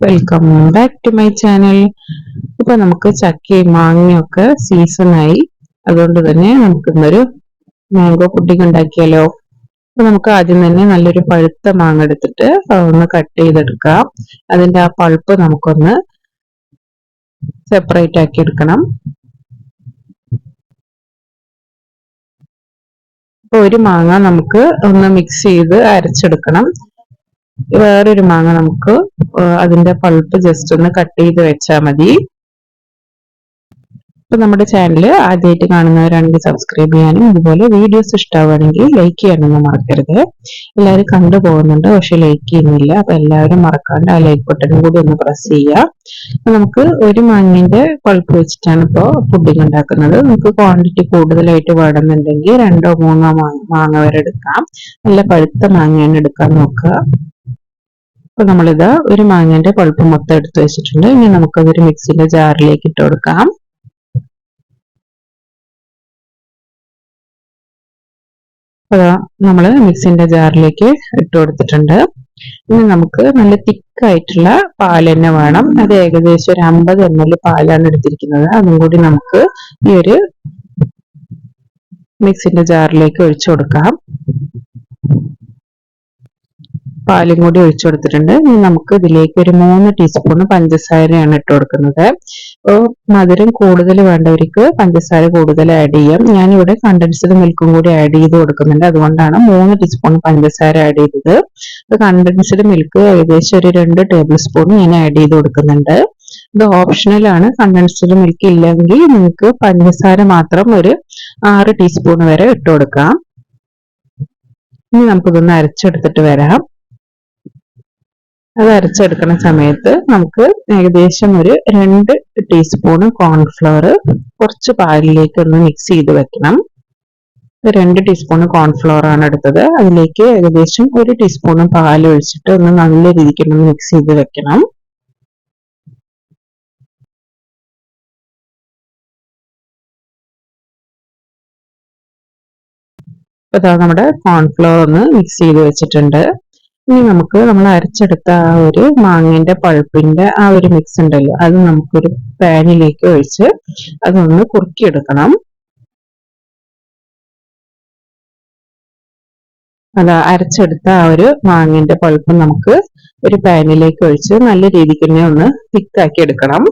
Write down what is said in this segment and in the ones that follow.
Welcome back to my channel ഇപ്പൊ നമുക്ക് ചക്കയും മാങ്ങയൊക്കെ ആയി. അതുകൊണ്ട് തന്നെ നമുക്ക് ഇന്നൊരു മാംഗോ പുഡിംഗ് ഉണ്ടാക്കിയാലോ? അപ്പൊ നമുക്ക് ആദ്യം തന്നെ നല്ലൊരു പഴുത്ത മാങ്ങ എടുത്തിട്ട് ഒന്ന് കട്ട് ചെയ്തെടുക്കാം. അതിന്റെ ആ പൾപ്പ് നമുക്കൊന്ന് സെപ്പറേറ്റ് ആക്കി എടുക്കണം. ഇപ്പൊ ഒരു മാങ്ങ നമുക്ക് ഒന്ന് മിക്സ് ചെയ്ത് അരച്ചെടുക്കണം. വേറൊരു മാങ്ങ നമുക്ക് അതിന്റെ പൾപ്പ് ജസ്റ്റ് ഒന്ന് കട്ട് ചെയ്ത് വെച്ചാൽ മതി. ഇപ്പൊ നമ്മുടെ ചാനൽ ആദ്യമായിട്ട് കാണുന്നവരാണെങ്കിൽ സബ്സ്ക്രൈബ് ചെയ്യാനും അതുപോലെ വീഡിയോസ് ഇഷ്ടമാവുകയാണെങ്കിൽ ലൈക്ക് ചെയ്യാനൊന്നും മറക്കരുത്. എല്ലാവരും കണ്ടു പോകുന്നുണ്ട് പക്ഷെ ലൈക്ക് ചെയ്യുന്നില്ല. അപ്പൊ എല്ലാവരും മറക്കാണ്ട് ആ ലൈക്ക് ബട്ടൺ കൂടി ഒന്ന് പ്രസ് ചെയ്യുക. നമുക്ക് ഒരു മാങ്ങിന്റെ പൾപ്പ് വെച്ചിട്ടാണ് ഇപ്പോ പുഡിംഗ് ഉണ്ടാക്കുന്നത്. നമുക്ക് ക്വാണ്ടിറ്റി കൂടുതലായിട്ട് വേണമെന്നുണ്ടെങ്കിൽ രണ്ടോ മൂന്നോ മാങ്ങ വരെ എടുക്കാം. നല്ല പഴുത്ത മാങ്ങയാണ് എടുക്കാൻ നോക്കുക. അപ്പൊ നമ്മളിത് ഒരു മാങ്ങന്റെ പൾപ്പ് മൊത്തം എടുത്ത് വെച്ചിട്ടുണ്ട്. ഇനി നമുക്കതൊരു മിക്സിന്റെ ജാറിലേക്ക് ഇട്ട് കൊടുക്കാം. അതാ നമ്മൾ മിക്സിന്റെ ജാറിലേക്ക് ഇട്ട് കൊടുത്തിട്ടുണ്ട്. ഇനി നമുക്ക് നല്ല തിക്കായിട്ടുള്ള പാൽ തന്നെ വേണം. അത് ഏകദേശം ഒരു അമ്പത് എം എൽ പാലാണ് എടുത്തിരിക്കുന്നത്. അതും കൂടി നമുക്ക് ഈ ഒരു മിക്സിന്റെ ജാറിലേക്ക് ഒഴിച്ചു കൊടുക്കാം. പാലും കൂടി ഒഴിച്ചു കൊടുത്തിട്ടുണ്ട് ഇനി നമുക്ക് ഇതിലേക്ക് ഒരു മൂന്ന് ടീസ്പൂൺ പഞ്ചസാരയാണ് ഇട്ട് കൊടുക്കുന്നത്. അപ്പോൾ മധുരം കൂടുതൽ വേണ്ടവർക്ക് പഞ്ചസാര കൂടുതൽ ആഡ് ചെയ്യാം. ഞാനിവിടെ കണ്ടൻസ്ഡ് മിൽക്കും കൂടി ആഡ് ചെയ്ത് കൊടുക്കുന്നുണ്ട്. അതുകൊണ്ടാണ് മൂന്ന് ടീസ്പൂൺ പഞ്ചസാര ആഡ് ചെയ്തത്. കണ്ടൻസ്ഡ് മിൽക്ക് ഏകദേശം ഒരു രണ്ട് ടേബിൾ സ്പൂൺ ഞാൻ ആഡ് ചെയ്ത് കൊടുക്കുന്നുണ്ട്. ഇത് ഓപ്ഷണൽ ആണ്. കണ്ടൻസ്ഡ് മിൽക്ക് ഇല്ലെങ്കിൽ നിങ്ങൾക്ക് പഞ്ചസാര മാത്രം ഒരു ആറ് ടീസ്പൂൺ വരെ ഇട്ട് കൊടുക്കാം. ഇനി നമുക്കിതൊന്ന് അരച്ചെടുത്തിട്ട് വരാം. അത് അരച്ചെടുക്കുന്ന സമയത്ത് നമുക്ക് ഏകദേശം ഒരു രണ്ട് ടീസ്പൂൺ കോൺഫ്ലവർ കുറച്ച് പാലിലേക്ക് ഒന്ന് മിക്സ് ചെയ്ത് വെക്കണം. രണ്ട് ടീസ്പൂൺ കോൺഫ്ലവർ ആണ് എടുത്തത്. അതിലേക്ക് ഏകദേശം ഒരു ടീസ്പൂൺ പാൽ ഒഴിച്ചിട്ട് ഒന്ന് നല്ല രീതിക്ക് ഒന്ന് മിക്സ് ചെയ്ത് വെക്കണം. ഇപ്പൊ നമ്മുടെ കോൺഫ്ലവർ ഒന്ന് മിക്സ് ചെയ്ത് വെച്ചിട്ടുണ്ട്. ഇനി നമുക്ക് നമ്മൾ അരച്ചെടുത്ത ആ ഒരു മാങ്ങിന്റെ പൾപ്പിന്റെ ആ ഒരു മിക്സ് ഉണ്ടല്ലോ അത് നമുക്കൊരു പാനിലേക്ക് ഒഴിച്ച് അതൊന്ന് കുറുക്കിയെടുക്കണം. അത് അരച്ചെടുത്ത ആ ഒരു മാങ്ങിന്റെ പൾപ്പ് നമുക്ക് ഒരു പാനിലേക്ക് ഒഴിച്ച് നല്ല രീതിക്ക് തന്നെ ഒന്ന് തിക്കാക്കി എടുക്കണം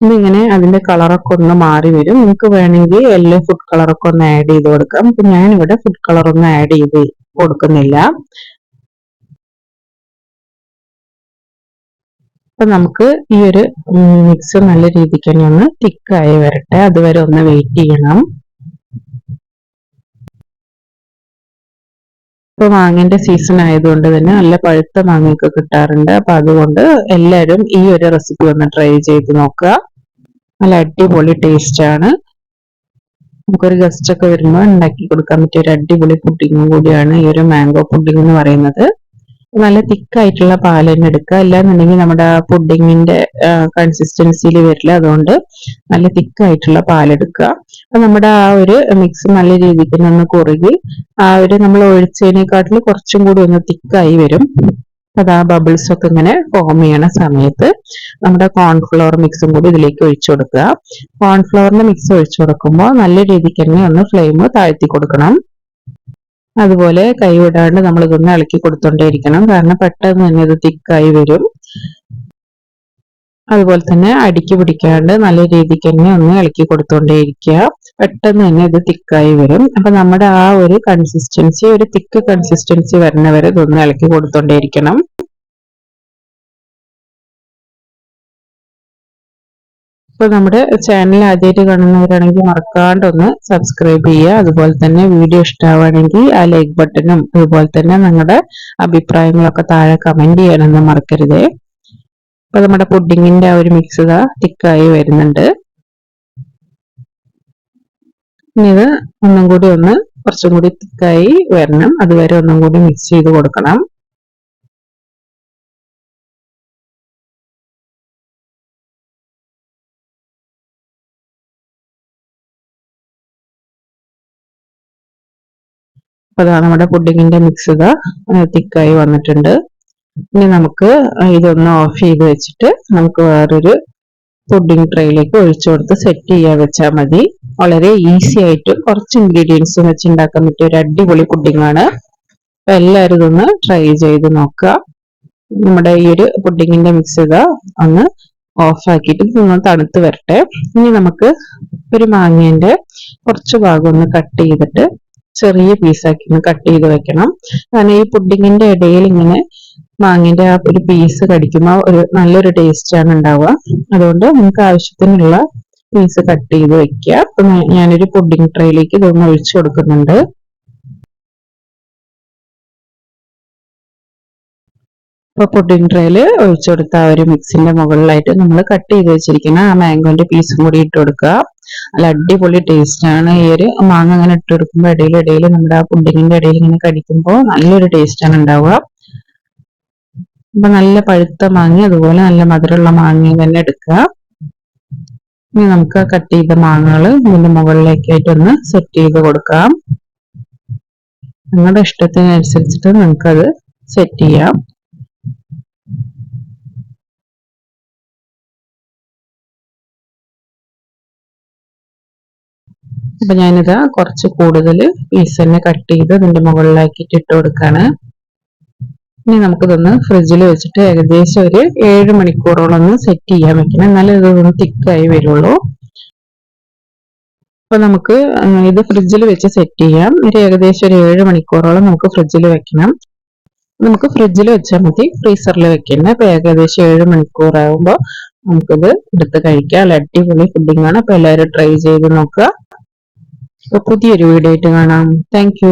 ഇന്നിങ്ങനെ അതിന്റെ കളറൊക്കെ ഒന്ന് മാറി വരും. നിങ്ങൾക്ക് വേണമെങ്കിൽ എല്ലോ ഫുഡ് കളറൊക്കെ ഒന്ന് ആഡ് ചെയ്ത് കൊടുക്കാം. അപ്പൊ ഞാനിവിടെ ഫുഡ് കളർ ഒന്നും ആഡ് ചെയ്ത് കൊടുക്കുന്നില്ല. അപ്പൊ നമുക്ക് ഈ ഒരു മിക്സ് നല്ല രീതിക്ക് തന്നെ ഒന്ന് തിക്കായി വരട്ടെ. അതുവരെ ഒന്ന് വെയിറ്റ് ചെയ്യണം. ഇപ്പൊ മാങ്ങന്റെ സീസൺ ആയതുകൊണ്ട് തന്നെ നല്ല പഴുത്ത മാങ്ങയൊക്കെ കിട്ടാറുണ്ട്. അപ്പൊ അതുകൊണ്ട് എല്ലാവരും ഈ ഒരു റെസിപ്പി ഒന്ന് ട്രൈ ചെയ്ത് നോക്കുക. നല്ല അടിപൊളി ടേസ്റ്റ് ആണ്. നമുക്കൊരു ഗസ്റ്റ് ഒക്കെ വരുമ്പോൾ ഉണ്ടാക്കി കൊടുക്കാൻ പറ്റിയ ഒരു അടിപൊളി പുഡിങ്ങും കൂടിയാണ് ഈ ഒരു മാംഗോ പുഡിംഗ് എന്ന് പറയുന്നത്. നല്ല തിക്കായിട്ടുള്ള പാൽ തന്നെ എടുക്കുക. അല്ലാന്നുണ്ടെങ്കിൽ നമ്മുടെ പുഡിങ്ങിന്റെ കൺസിസ്റ്റൻസിയിൽ വരില്ല. അതുകൊണ്ട് നല്ല തിക്കായിട്ടുള്ള പാലെടുക്കുക. അപ്പൊ നമ്മുടെ ആ ഒരു മിക്സ് നല്ല രീതിക്ക് ഒന്ന് കുറുകി ആ ഒരു നമ്മൾ ഒഴിച്ചതിനെക്കാട്ടിൽ കുറച്ചും കൂടി ഒന്ന് തിക്കായി വരും. അത് ആ ബബിൾസ് ഒക്കെ ഇങ്ങനെ ഫോം ചെയ്യണ സമയത്ത് നമ്മുടെ കോൺഫ്ലവർ മിക്സും കൂടി ഇതിലേക്ക് ഒഴിച്ചു കൊടുക്കുക. കോൺഫ്ലവറിന്റെ മിക്സ് ഒഴിച്ചു കൊടുക്കുമ്പോൾ നല്ല രീതിക്ക് തന്നെ ഒന്ന് ഫ്ലെയിം താഴ്ത്തി കൊടുക്കണം. അതുപോലെ കൈ വിടാണ്ട് നമ്മൾ ഇതൊന്ന് ഇളക്കി കൊടുത്തോണ്ടേയിരിക്കണം കാരണം പെട്ടെന്ന് തന്നെ ഇത് തിക്കായി വരും. അതുപോലെ തന്നെ അടിക്ക് പിടിക്കാണ്ട് നല്ല രീതിക്ക് തന്നെ ഒന്ന് ഇളക്കി കൊടുത്തോണ്ടേയിരിക്കുക പെട്ടെന്ന് തന്നെ ഇത് തിക്കായി വരും. അപ്പൊ നമ്മുടെ ആ ഒരു കൺസിസ്റ്റൻസി ഒരു തിക്ക് കൺസിസ്റ്റൻസി വരുന്നവരെ ഇതൊന്ന് ഇളക്കി കൊടുത്തോണ്ടേയിരിക്കണം ഇപ്പൊ നമ്മുടെ ചാനൽ ആദ്യമായിട്ട് കാണുന്നവരാണെങ്കിൽ മറക്കാണ്ടൊന്ന് സബ്സ്ക്രൈബ് ചെയ്യുക. അതുപോലെ തന്നെ വീഡിയോ ഇഷ്ടമാവുകയാണെങ്കിൽ ആ ലൈക്ക് ബട്ടണും അതുപോലെ തന്നെ നിങ്ങളുടെ അഭിപ്രായങ്ങളൊക്കെ താഴെ കമന്റ് ചെയ്യാനൊന്നും മറക്കരുതേ. അപ്പൊ നമ്മുടെ പുഡിങ്ങിന്റെ ആ ഒരു മിക്സ് ഇതാ തിക്കായി വരുന്നുണ്ട്. ഇനി ഇത് ഒന്നും കൂടി ഒന്ന് കുറച്ചും കൂടി തിക്കായി വരണം. അതുവരെ ഒന്നും കൂടി മിക്സ് ചെയ്ത് കൊടുക്കണം. അപ്പൊ അതാ നമ്മുടെ പുഡിങ്ങിന്റെ മിക്സ് തിക്കായി വന്നിട്ടുണ്ട്. ഇനി നമുക്ക് ഇതൊന്ന് ഓഫ് ചെയ്ത് വെച്ചിട്ട് നമുക്ക് വേറൊരു പുഡിംഗ് ട്രേയിലേക്ക് ഒഴിച്ചു കൊടുത്ത് സെറ്റ് ചെയ്യാൻ വെച്ചാൽ മതി. വളരെ ഈസി ആയിട്ട് കുറച്ച് ഇൻഗ്രീഡിയൻസും വെച്ച് ഉണ്ടാക്കാൻ പറ്റിയ ഒരു അടിപൊളി പുഡിംഗ് ആണ്. അപ്പൊ എല്ലാവരും ഇതൊന്ന് ട്രൈ ചെയ്ത് നോക്കുക. നമ്മുടെ ഈ ഒരു പുഡിങ്ങിന്റെ മിക്സ് ഒന്ന് ഓഫ് ആക്കിയിട്ട് ഒന്ന് തണുത്ത് വരട്ടെ. ഇനി നമുക്ക് ഒരു മാങ്ങേന്റെ കുറച്ച് ഭാഗം ഒന്ന് കട്ട് ചെയ്തിട്ട് ചെറിയ പീസാക്കി ഒന്ന് കട്ട് ചെയ്ത് വെക്കണം. കാരണം ഈ പുഡിങ്ങിന്റെ ഇടയിൽ ഇങ്ങനെ മാങ്ങിന്റെ ആ ഒരു പീസ് കടിക്കുമ്പോൾ ഒരു നല്ലൊരു ടേസ്റ്റ് ആണ് ഉണ്ടാവുക. അതുകൊണ്ട് നമുക്ക് ആവശ്യത്തിനുള്ള പീസ് കട്ട് ചെയ്ത് വെക്കുക. ഞാനൊരു പുഡിംഗ് ട്രേയിലേക്ക് ഇതൊന്ന് ഒഴിച്ചു കൊടുക്കുന്നുണ്ട്. ഇപ്പൊ പുഡിംഗ് ട്രേയിൽ ഒഴിച്ചു കൊടുത്ത ആ ഒരു മിക്സിന്റെ മുകളിലായിട്ട് നമ്മൾ കട്ട് ചെയ്ത് വെച്ചിരിക്കുന്ന ആ മാംഗോന്റെ പീസും കൂടി ഇട്ട് കൊടുക്കുക. നല്ല അടിപൊളി ടേസ്റ്റ് ആണ്. ഈ ഒരു മാങ്ങ അങ്ങനെ ഇട്ട് കൊടുക്കുമ്പോൾ ഇടയിൽ ഇടയിൽ നമ്മുടെ ആ പുഡിങ്ങിന്റെ ഇടയിൽ ഇങ്ങനെ കടിക്കുമ്പോൾ നല്ലൊരു ടേസ്റ്റാണ് ഉണ്ടാവുക അപ്പൊ നല്ല പഴുത്ത മാങ്ങ അതുപോലെ നല്ല മധുരമുള്ള മാങ്ങ തന്നെ എടുക്കുക. ഇനി നമുക്ക് കട്ട് ചെയ്ത മാങ്ങകൾ ഇതിന്റെ മുകളിലേക്കായിട്ട് ഒന്ന് സെറ്റ് ചെയ്ത് കൊടുക്കാം. നിങ്ങളുടെ ഇഷ്ടത്തിനനുസരിച്ചിട്ട് നിങ്ങൾക്കത് സെറ്റ് ചെയ്യാം. അപ്പൊ ഞാനിത് കുറച്ച് കൂടുതൽ പീസ് തന്നെ കട്ട് ചെയ്ത് ഇതിന്റെ മുകളിലാക്കിയിട്ട് ഇട്ട് കൊടുക്കാണ്. ഇനി നമുക്കിതൊന്ന് ഫ്രിഡ്ജിൽ വെച്ചിട്ട് ഏകദേശം ഒരു ഏഴ് മണിക്കൂറോളം ഒന്ന് സെറ്റ് ചെയ്യാൻ വെക്കണം. എന്നാലേ ഇതൊന്ന് തിക്കായി വരുള്ളൂ. അപ്പൊ നമുക്ക് ഇത് ഫ്രിഡ്ജിൽ വെച്ച് സെറ്റ് ചെയ്യാം. ഒരു ഏകദേശം ഒരു ഏഴ് മണിക്കൂറോളം നമുക്ക് ഫ്രിഡ്ജിൽ വെക്കണം. നമുക്ക് ഫ്രിഡ്ജിൽ വെച്ചാൽ മതി. ഫ്രീസറിൽ വെക്കണ്ട അപ്പൊ ഏകദേശം ഏഴ് മണിക്കൂർ ആകുമ്പോൾ നമുക്കിത് എടുത്ത് കഴിക്കാം. അടിപൊളി ഫുഡിംഗ് ആണ്. അപ്പൊ എല്ലാവരും ട്രൈ ചെയ്ത് നോക്കുക. പുതിയൊരു വീഡിയോ ആയിട്ട് കാണാം. താങ്ക്